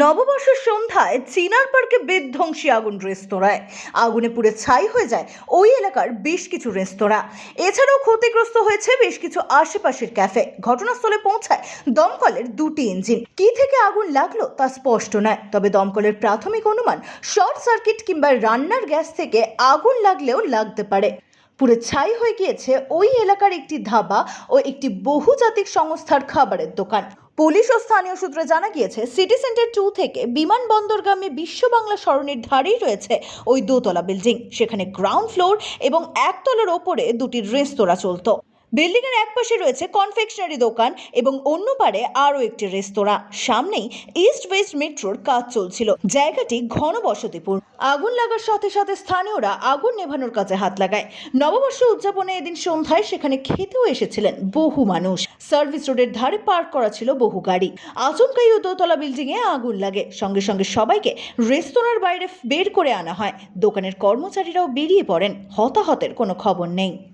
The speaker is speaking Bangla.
নববর্ষের সন্ধ্যায় চিনার পার্কে বিধ্বংসী আগুন রেস্তোরাঁয়। আগুনে পুড়ে ছাই হয়ে যায় ওই এলাকার বেশ কিছু রেস্তোরাঁ। এছাড়াও ক্ষতিগ্রস্ত হয়েছে বেশ কিছু আশেপাশের ক্যাফে। ঘটনাস্থলে পৌঁছায় দমকলের দুটি ইঞ্জিন। কি থেকে আগুন লাগল তা স্পষ্ট নয়, তবে দমকলের প্রাথমিক অনুমান শর্ট সার্কিট কিংবা রান্নার গ্যাস থেকে আগুন লাগলেও লাগতে পারে। পুরো ছাই হয়ে গিয়েছে ওই এলাকার একটি ধাবা ও একটি বহুজাতিক সংস্থার খাবারের দোকান। পুলিশ ও স্থানীয় সূত্রে জানা গিয়েছে, সিটি সেন্টার টু থেকে বিমানবন্দরগামী বিশ্ব বাংলা সরণির ধারেই রয়েছে ওই দোতলা বিল্ডিং। সেখানে গ্রাউন্ড ফ্লোর এবং একতলার ওপরে দুটি রেস্তোরাঁ চলতো। বিল্ডিং এর এক পাশে রয়েছে কনফেকশনারি দোকান এবং অন্য পারে আরও একটি রেস্তোরাঁ। সামনেই ইস্ট ওয়েস্ট মেট্রোর কাজ চলছিল। জায়গাটি ঘন বসতিপূর্ণ আগুন লাগার সাথে সাথে স্থানীয়রা আগুন নেভানোর কাজে হাত লাগায়। নববর্ষ উদযাপনে এদিন সন্ধ্যায় সেখানে খেতেও এসেছিলেন বহু মানুষ। সার্ভিস রোডের ধারে পার্ক করা ছিল বহু গাড়ি। আচমকাই ও দোতলা বিল্ডিং এ আগুন লাগে। সঙ্গে সঙ্গে সবাইকে রেস্তোরাঁর বাইরে বের করে আনা হয়। দোকানের কর্মচারীরাও বেরিয়ে পড়েন। হতাহতের কোনো খবর নেই।